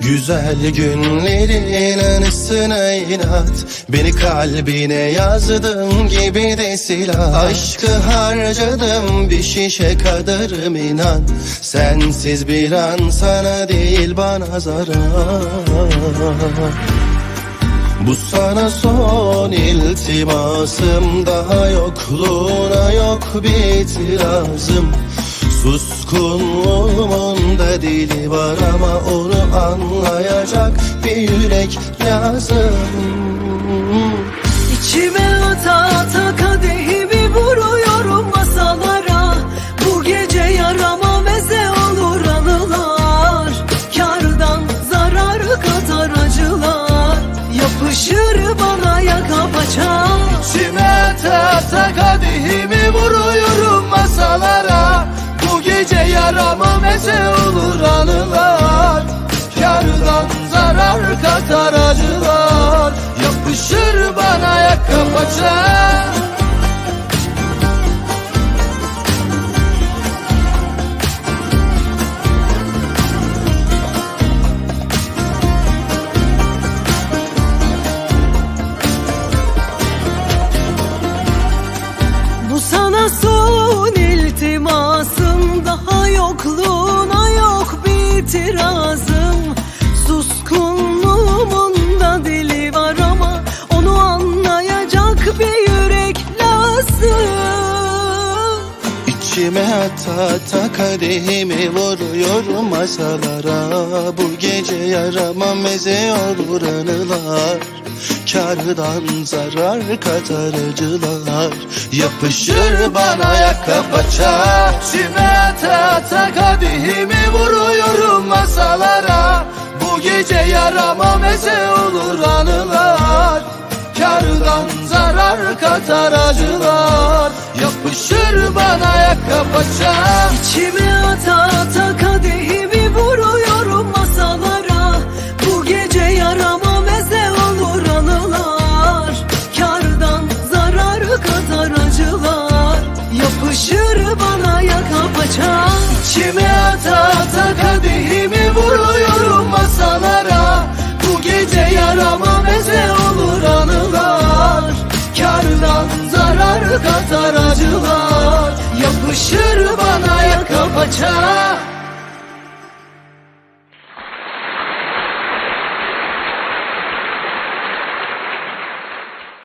Güzel günlerin anısına inat. Beni kalbine yazdım gibi de silah. Aşkı harcadım bir şişe kadarım inan Sensiz bir an sana değil bana zarar. Bu sana son iltimasım. Daha yokluğuna yok bir itirazım Suskunluğumun da dili var ama onu anlayacak bir yürek lazım. İçime ata ata kadehimi vuruyorum masalara. Bu gece yarama meze olur anılar. Kardan zarar katar acılar. Yapışır bana yaka paça. İçime tahta kadehimi vuruyorum yarama meze olur anılar. Kardan zarar katar acılar. Yapışır bana yaka paça İçime ata ata kadehimi vuruyorum masalara Bu gece yarama meze olur anılar. Kardan zarar katar acılar Yapışır bana yaka paça İçime ata ata kadehimi vuruyorum masalara Bu gece yarama meze olur anılar. Kardan zarar katar acılar Yapışır bana yaka paça. İçime ata ata acılar Yapışır bana yaka paça